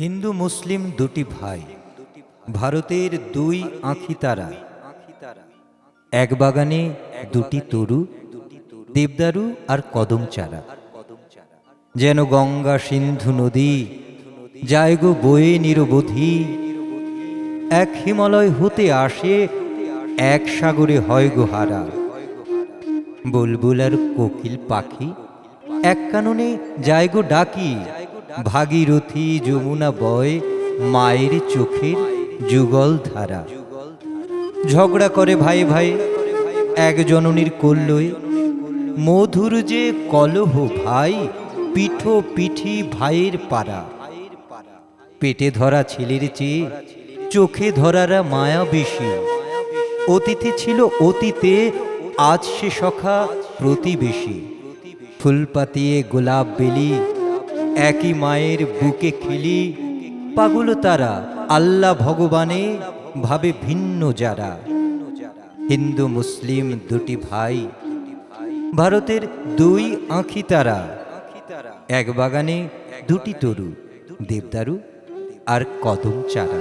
হিন্দু মুসলিম দুটি ভাই। ভারতের দুই আঁখি তারা। এক বাগানে দুটি তরু, দেবদারু আর কদম চারা। যেন গঙ্গা সিন্ধু নদী যায় গো বয়ে নিরবধি। এক হিমালয় হতে আসে, এক সাগরে হয় গো হারা। বুলবুল আর কোকিল পাখি, এক কাননে যায় গো ডাকি। ভাগীরথী যমুনা বয়, মায়ের চোখের যুগল ধারা। ঝগড়া করে ভাই ভাই, এক জননীর কল্লয়ে। মধুর যে কলহ ভাই, পিঠো পিঠি ভাইয়ের পাড়া। পেটে ধরা ছেলের চেয়ে, চোখে ধরারা মায়া বেশি। অতিথি ছিল অতীতে, আজ সে সখা প্রতিবেশী। ফুল পাতিয়ে গোলাপ বেলি একই মায়ের বুকে খিলি পাগল তারা, আল্লাহ ভগবানে ভাবে ভিন্ন যারা। হিন্দু, মুসলিম দুটি ভাই, ভারতের দুই আঁখি তারা। এক বাগানে দুটি তরু, দেবদারু আর কদম চারা।